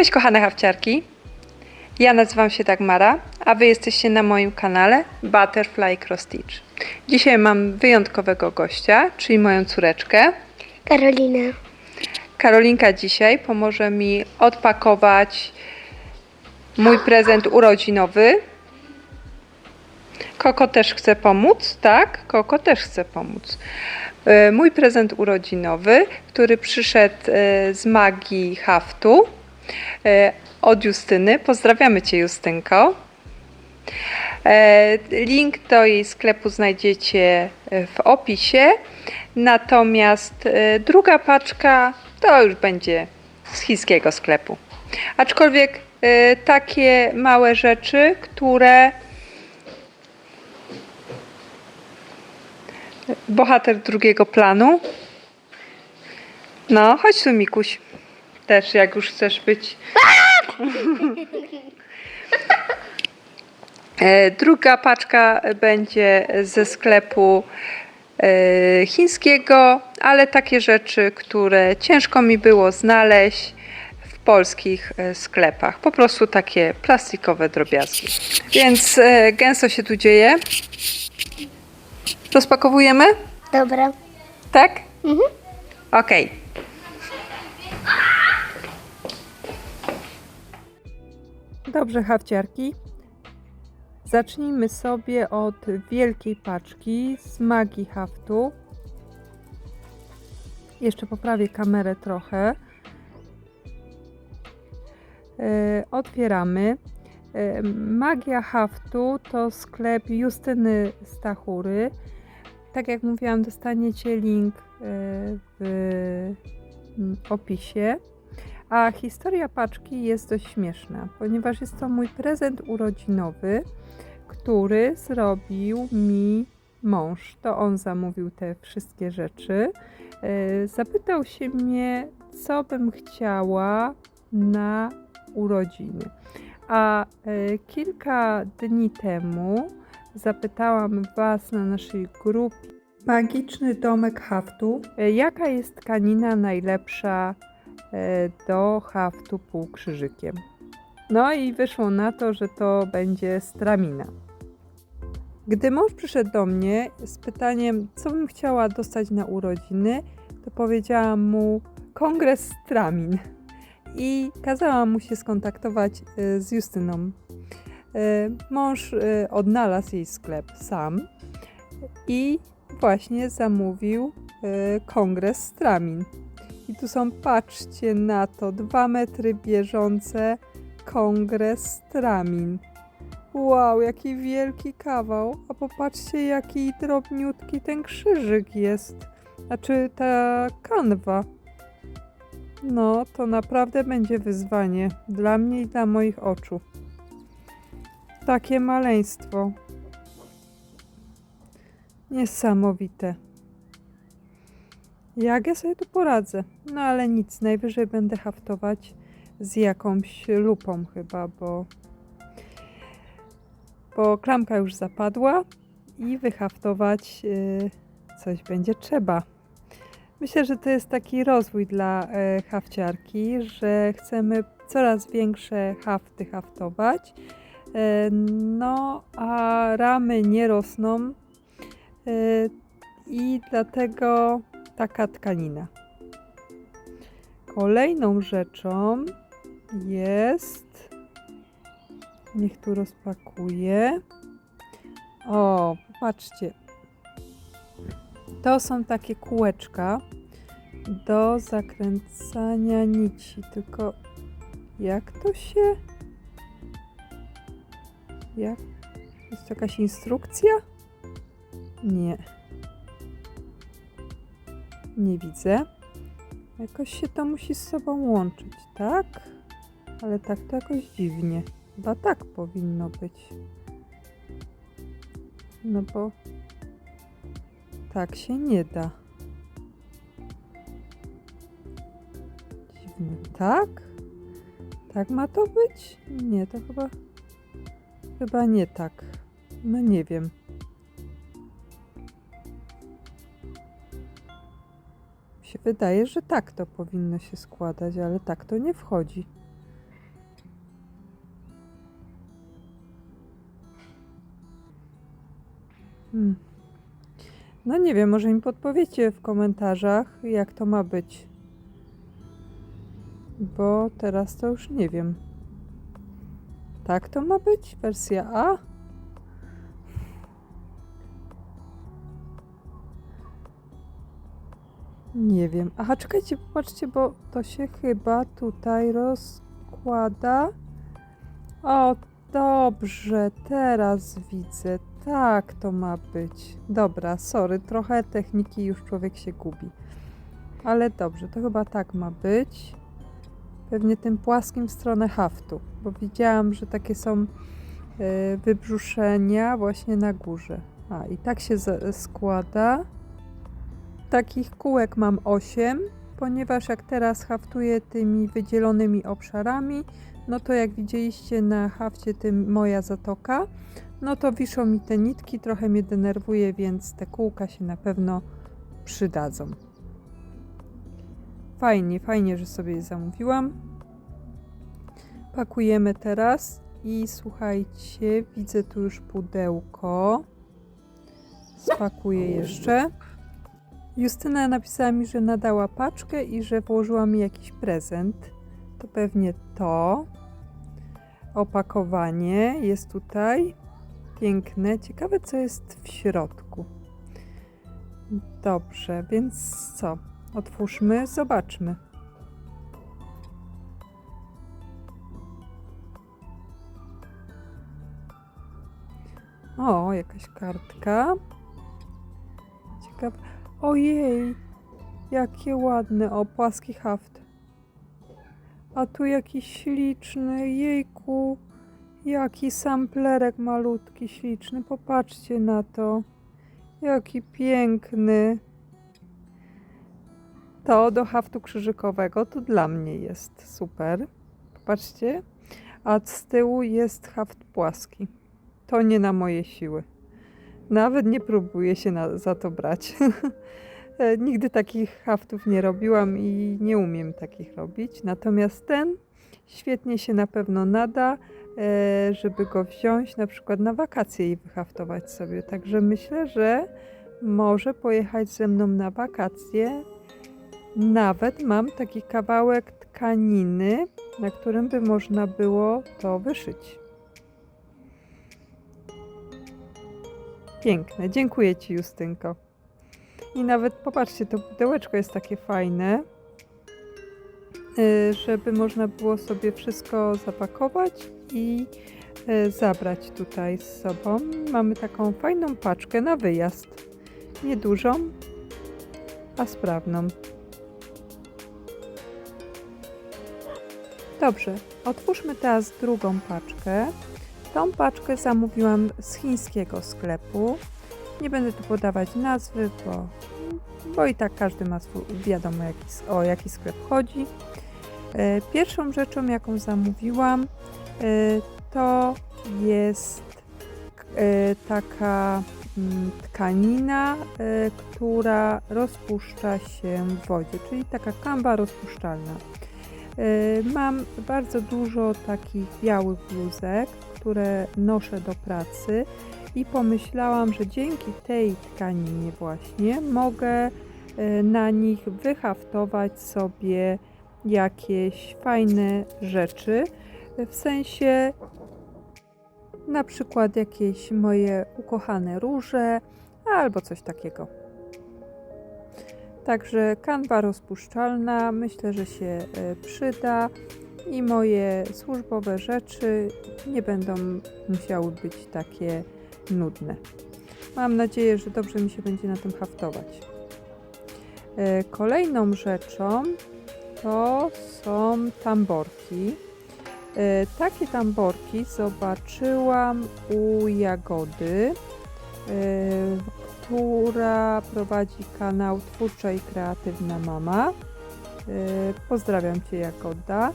Cześć kochane hawciarki. Ja nazywam się Dagmara, a wy jesteście na moim kanale Butterfly Cross Stitch. Dzisiaj mam wyjątkowego gościa, czyli moją córeczkę. Karolina. Karolinka dzisiaj pomoże mi odpakować mój prezent urodzinowy. Koko też chce pomóc, tak? Koko też chce pomóc. E, Mój prezent urodzinowy, który przyszedł e, z magii haftu od Justyny. Pozdrawiamy Cię, Justynko. E, Link do jej sklepu znajdziecie e, w opisie. Natomiast e, druga paczka to już będzie z chińskiego sklepu. Aczkolwiek e, takie małe rzeczy, które bohater drugiego planu. No, chodź tu Mikuś. Też jak już chcesz być. E, Druga paczka będzie ze sklepu e, chińskiego, ale takie rzeczy, które ciężko mi było znaleźć w polskich e, sklepach. Po prostu takie plastikowe drobiazgi. Więc gęsto się tu dzieje. Rozpakowujemy? Dobra. Tak? Mhm. Okej. Dobrze, hawciarki. Zacznijmy sobie od wielkiej paczki z magii haftu. Jeszcze poprawię kamerę trochę. E, otwieramy. E, Magia haftu to sklep Justyny Stachury. Tak jak mówiłam, dostaniecie link e, w opisie. A historia paczki jest dość śmieszna, ponieważ jest to mój prezent urodzinowy, który zrobił mi mąż. To on zamówił te wszystkie rzeczy. E, Zapytał się mnie, co bym chciała na urodziny. A e, kilka dni temu zapytałam Was na naszej grupie Magiczny Domek Haftu, e, jaka jest tkanina najlepsza do haftu półkrzyżykiem. No i wyszło na to, że to będzie stramina. Gdy mąż przyszedł do mnie z pytaniem, co bym chciała dostać na urodziny, to powiedziałam mu kongres stramin i kazałam mu się skontaktować e, z Justyną. E, Mąż e, odnalazł jej sklep sam i właśnie zamówił e, kongres stramin. Tu są, patrzcie na to, dwa metry bieżące kongres stramin. Wow, jaki wielki kawał. A popatrzcie, jaki drobniutki ten krzyżyk jest. Znaczy ta kanwa. No, to naprawdę będzie wyzwanie dla mnie i dla moich oczu. Takie maleństwo. Niesamowite. Jak ja sobie tu poradzę? No ale nic, najwyżej będę haftować z jakąś lupą chyba, bo bo klamka już zapadła i wyhaftować y, coś będzie trzeba. Myślę, że to jest taki rozwój dla e, hafciarki, że chcemy coraz większe hafty haftować. E, no, a ramy nie rosną i dlatego taka tkanina. Kolejną rzeczą jest. Niech tu rozpakuję. O, popatrzcie. To są takie kółeczka do zakręcania nici. Tylko jak to się. Jak? Jest to jakaś instrukcja? Nie. Nie widzę. Jakoś się to musi z sobą łączyć, tak? Ale tak to jakoś dziwnie. Chyba tak powinno być. No bo tak się nie da. Dziwne. Tak? Tak ma to być? Nie, to chyba. Chyba nie tak. No nie wiem. się wydaje, że tak to powinno się składać, ale tak to nie wchodzi. Hmm. No nie wiem, może mi podpowiecie w komentarzach, jak to ma być. Bo teraz to już nie wiem. Tak to ma być? Wersja A? Nie wiem. Aha, czekajcie, popatrzcie, bo to się chyba tutaj rozkłada. O, dobrze, teraz widzę. Tak to ma być. Dobra, sorry, trochę techniki już człowiek się gubi. Ale dobrze, to chyba tak ma być. Pewnie tym płaskim w stronę haftu, bo widziałam, że takie są e, wybrzuszenia właśnie na górze. A, i tak się składa. Takich kółek mam 8, ponieważ jak teraz haftuję tymi wydzielonymi obszarami, no to jak widzieliście na hafcie tym moja zatoka, no to wiszą mi te nitki, trochę mnie denerwuje, więc te kółka się na pewno przydadzą. Fajnie, fajnie, że sobie je zamówiłam. Pakujemy teraz i słuchajcie, widzę tu już pudełko. Spakuję jeszcze. Justyna napisała mi, że nadała paczkę i że włożyła mi jakiś prezent. To pewnie to. Opakowanie jest tutaj. Piękne. Ciekawe, co jest w środku. Dobrze, więc co? Otwórzmy, zobaczmy. O, jakaś kartka. Ciekawe. Ojej, jakie ładne. O, płaski haft. A tu jakiś śliczny, jejku. Jaki samplerek malutki, śliczny. Popatrzcie na to. Jaki piękny. To do haftu krzyżykowego to dla mnie jest super. Popatrzcie. A z tyłu jest haft płaski. To nie na moje siły. Nawet nie próbuję się na, za to brać. E, Nigdy takich haftów nie robiłam i nie umiem takich robić. Natomiast ten świetnie się na pewno nada, e, żeby go wziąć na przykład na wakacje i wyhaftować sobie. Także myślę, że może pojechać ze mną na wakacje. Nawet mam taki kawałek tkaniny, na którym by można było to wyszyć. Piękne. Dziękuję Ci, Justynko. I nawet popatrzcie, to pudełeczko jest takie fajne, y, żeby można było sobie wszystko zapakować i y, zabrać tutaj z sobą. Mamy taką fajną paczkę na wyjazd. Niedużą, a sprawną. Dobrze, otwórzmy teraz drugą paczkę. Tą paczkę zamówiłam z chińskiego sklepu. Nie będę tu podawać nazwy, bo, bo i tak każdy ma swój, wiadomo jaki, o jaki sklep chodzi. E, Pierwszą rzeczą, jaką zamówiłam, e, to jest e, taka mm, tkanina, która rozpuszcza się w wodzie, czyli taka kamba rozpuszczalna. Mam bardzo dużo takich białych bluzek, które noszę do pracy i pomyślałam, że dzięki tej tkaninie właśnie mogę e, na nich wyhaftować sobie jakieś fajne rzeczy, w sensie na przykład jakieś moje ukochane róże albo coś takiego. Także kanwa rozpuszczalna myślę, że się e, przyda i moje służbowe rzeczy nie będą musiały być takie nudne. Mam nadzieję, że dobrze mi się będzie na tym haftować. E, Kolejną rzeczą to są tamborki. E, Takie tamborki zobaczyłam u Jagody, e, która prowadzi kanał Twórcza i Kreatywna Mama. Pozdrawiam Cię Jagoda.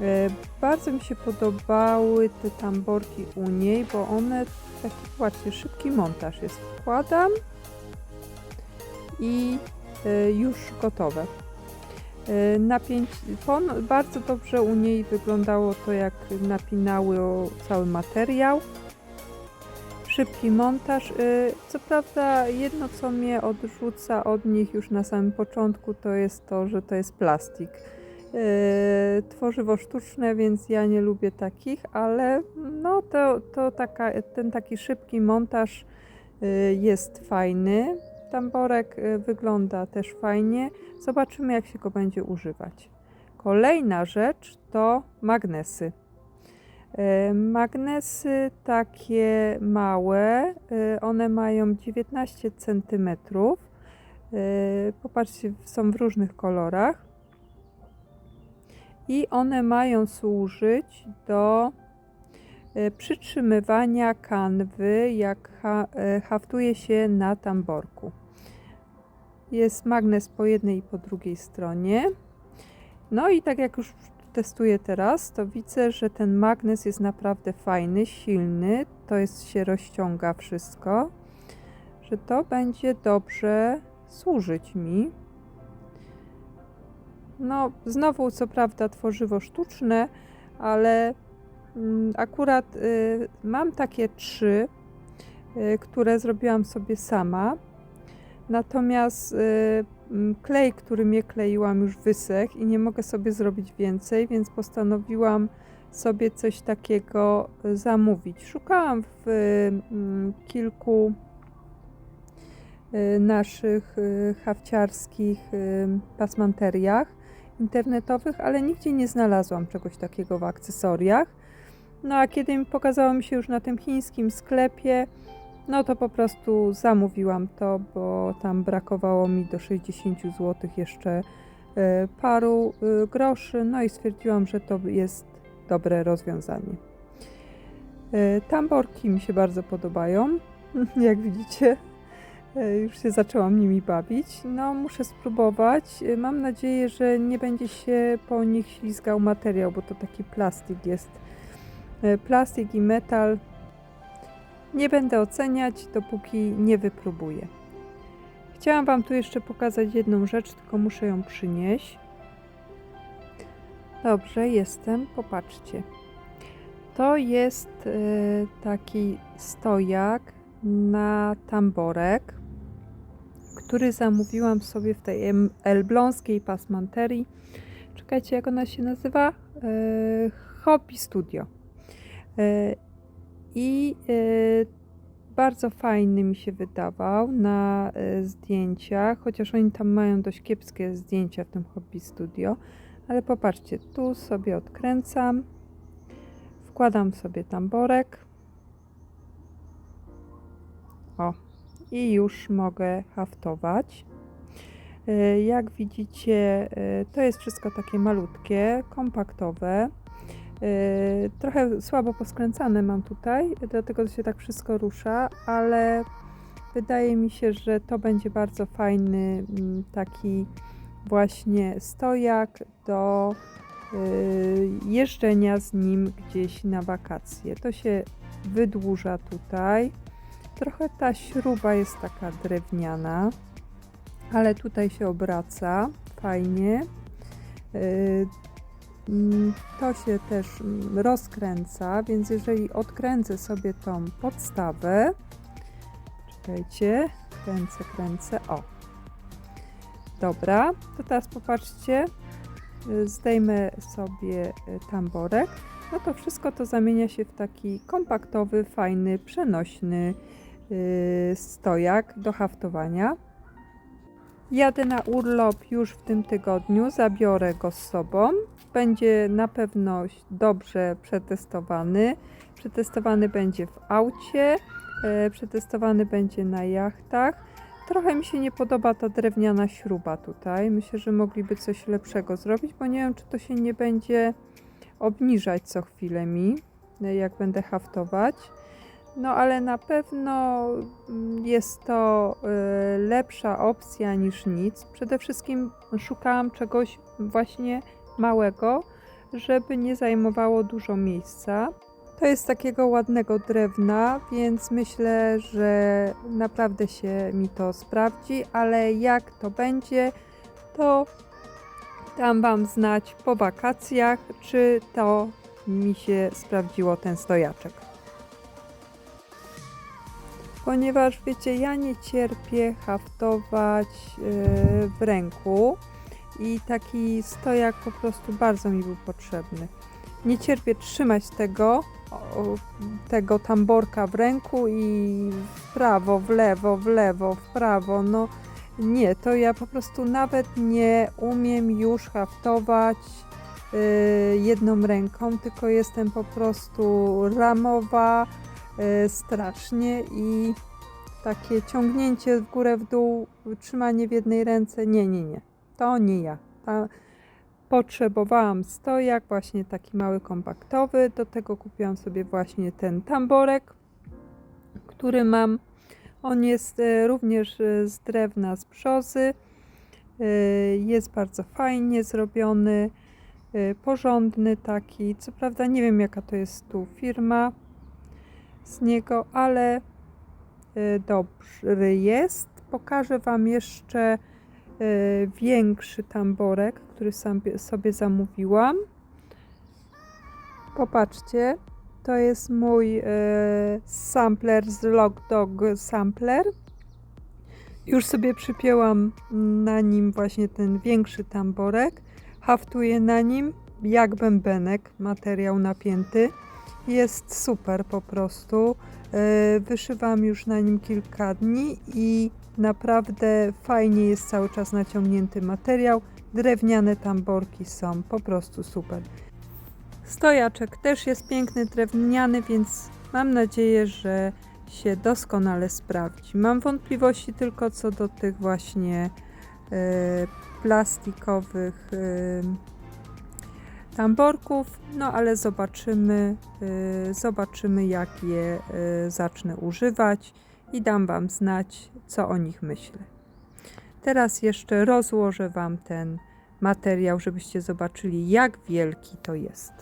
E, Bardzo mi się podobały te tamborki u niej, bo one taki, patrzcie, szybki montaż jest. Wkładam i e, już gotowe. E, Napięć, bardzo dobrze u niej wyglądało to, jak napinały cały materiał. szybki montaż. Co prawda, jedno co mnie odrzuca od nich już na samym początku, to jest to, że to jest plastik. Y, Tworzywo sztuczne, więc ja nie lubię takich, ale no to, to taka, ten taki szybki montaż y, jest fajny. Tamborek y, wygląda też fajnie. Zobaczymy, jak się go będzie używać. Kolejna rzecz to magnesy. E, Magnesy takie małe, e, one mają 19 cm. Popatrzcie, są w różnych kolorach. I one mają służyć do e, przytrzymywania kanwy, jak e, haftuje się na tamborku. Jest magnes po jednej i po drugiej stronie. No i tak jak już testuję teraz, to widzę, że ten magnes jest naprawdę fajny, silny. To jest się rozciąga wszystko, że to będzie dobrze służyć mi. No, znowu co prawda tworzywo sztuczne, ale mm, akurat y, mam takie trzy, y, które zrobiłam sobie sama. Natomiast y, mm, klej, którym je kleiłam, już wysechł i nie mogę sobie zrobić więcej, więc postanowiłam sobie coś takiego zamówić. Szukałam w mm, kilku naszych y, hawciarskich y, pasmanteriach internetowych, ale nigdzie nie znalazłam czegoś takiego w akcesoriach. No a kiedy pokazało mi się już na tym chińskim sklepie, no to po prostu zamówiłam to, bo tam brakowało mi do 60 zł jeszcze e, paru e, groszy, no i stwierdziłam, że to jest dobre rozwiązanie. E, Tamborki mi się bardzo podobają, jak widzicie. E, Już się zaczęłam nimi bawić. No, muszę spróbować. E, Mam nadzieję, że nie będzie się po nich ślizgał materiał, bo to taki plastik jest. E, Plastik i metal nie będę oceniać, dopóki nie wypróbuję. Chciałam Wam tu jeszcze pokazać jedną rzecz, tylko muszę ją przynieść. Dobrze, jestem. Popatrzcie. To jest taki stojak na tamborek, który zamówiłam sobie w tej elbląskiej pasmanterii. Czekajcie, jak ona się nazywa? E, Hobby Studio. E, i e, bardzo fajny mi się wydawał na zdjęciach, chociaż oni tam mają dość kiepskie zdjęcia w tym Hobby Studio. Ale popatrzcie, tu sobie odkręcam, wkładam sobie tamborek. O, i już mogę haftować. E, Jak widzicie, e, to jest wszystko takie malutkie, kompaktowe. Yy, trochę słabo poskręcane mam tutaj, dlatego się tak wszystko rusza, ale wydaje mi się, że to będzie bardzo fajny mm, taki właśnie stojak do jeżdżenia z nim gdzieś na wakacje. To się wydłuża tutaj. Trochę ta śruba jest taka drewniana, ale tutaj się obraca fajnie. Yy, Mm, To się też rozkręca, więc jeżeli odkręcę sobie tą podstawę, czekajcie, kręcę, kręcę, o. Dobra, to teraz popatrzcie, y, zdejmę sobie y, tamborek, no to wszystko to zamienia się w taki kompaktowy, fajny, przenośny stojak do haftowania. Jadę na urlop już w tym tygodniu, zabiorę go z sobą. Będzie na pewno dobrze przetestowany. Przetestowany będzie w aucie, e, przetestowany będzie na jachtach. Trochę mi się nie podoba ta drewniana śruba tutaj. Myślę, że mogliby coś lepszego zrobić, bo nie wiem, czy to się nie będzie obniżać co chwilę mi, e, jak będę haftować. No ale na pewno mm, jest to y, lepsza opcja niż nic. Przede wszystkim szukałam czegoś właśnie małego, żeby nie zajmowało dużo miejsca. To jest takiego ładnego drewna, więc myślę, że naprawdę się mi to sprawdzi, ale jak to będzie, to dam Wam znać po wakacjach, czy to mi się sprawdziło ten stojaczek. Ponieważ wiecie, ja nie cierpię haftować e, w ręku i taki stojak po prostu bardzo mi był potrzebny. Nie cierpię trzymać tego, tego tamborka w ręku i w prawo, w lewo, w lewo, w prawo. No nie, to ja po prostu nawet nie umiem już haftować y, jedną ręką, tylko jestem po prostu ramowa strasznie i takie ciągnięcie w górę, w dół, trzymanie w jednej ręce, nie, nie, nie. To nie ja. Ta, potrzebowałam stojak, właśnie taki mały, kompaktowy. Do tego kupiłam sobie właśnie ten tamborek, który mam. On jest e, również e, z drewna z brzozy. Jest bardzo fajnie zrobiony, porządny taki. Co prawda nie wiem jaka to jest tu firma z niego, ale e, dobry jest. Pokażę Wam jeszcze e, większy tamborek, który sam sobie zamówiłam. Popatrzcie, to jest mój e, sampler z Log Dog Sampler. Już sobie przypięłam na nim właśnie ten większy tamborek. Haftuję na nim jak bębenek, materiał napięty. Jest super po prostu. E, Wyszywam już na nim kilka dni i naprawdę fajnie jest cały czas naciągnięty materiał. Drewniane tamborki są po prostu super. Stojaczek też jest piękny, drewniany, więc mam nadzieję, że się doskonale sprawdzi. Mam wątpliwości tylko co do tych właśnie e, plastikowych e, tamborków, no ale zobaczymy, e, zobaczymy jak je e, zacznę używać i dam Wam znać, co o nich myślę. Teraz jeszcze rozłożę Wam ten materiał, żebyście zobaczyli, jak wielki to jest.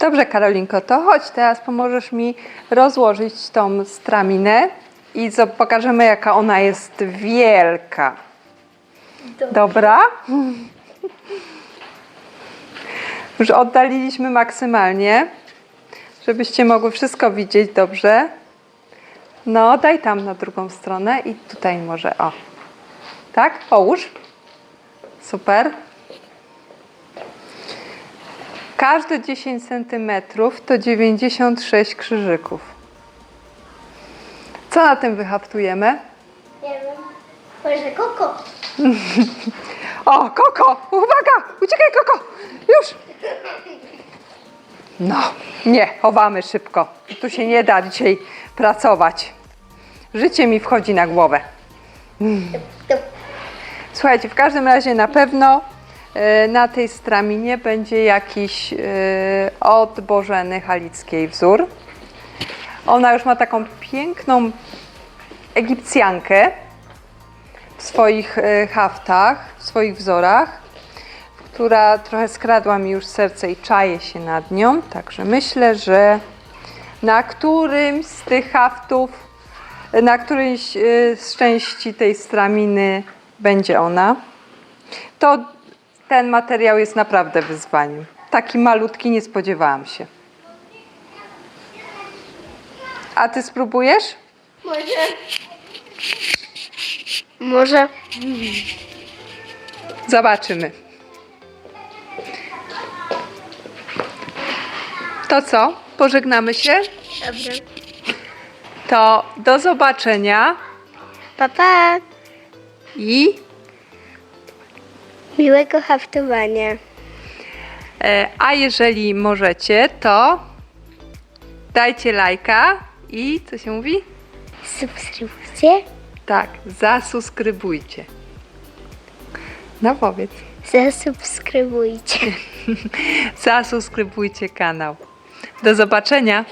Dobrze, Karolinko, to chodź teraz pomożesz mi rozłożyć tą straminę i pokażemy, jaka ona jest wielka. Dobra? Już oddaliliśmy maksymalnie, żebyście mogły wszystko widzieć dobrze. No, daj tam na drugą stronę i tutaj może, o. Tak? Połóż. Super. Każde 10 cm to 96 krzyżyków. Co na tym wyhaftujemy? Może koko? O, Koko! Uwaga! Uciekaj, Koko! Już! No, nie, chowamy szybko. Tu się nie da dzisiaj pracować. Życie mi wchodzi na głowę. Słuchajcie, w każdym razie na pewno e, na tej straminie będzie jakiś e, od Bożeny Halickiej wzór. Ona już ma taką piękną Egipcjankę w swoich e, haftach, w swoich wzorach, która trochę skradła mi już serce i czaje się nad nią. Także myślę, że na którymś z tych haftów, na którejś e, z części tej straminy będzie ona. To ten materiał jest naprawdę wyzwaniem. Taki malutki nie spodziewałam się. A ty spróbujesz? może. Może. Zobaczymy. To co? Pożegnamy się? Dobrze. To do zobaczenia Pa, pa. i Miłego haftowania. e, a jeżeli możecie, to dajcie lajka i co się mówi? Subskrybujcie. Tak, zasubskrybujcie. No powiedz. Zasubskrybujcie. zasubskrybujcie kanał. Do zobaczenia.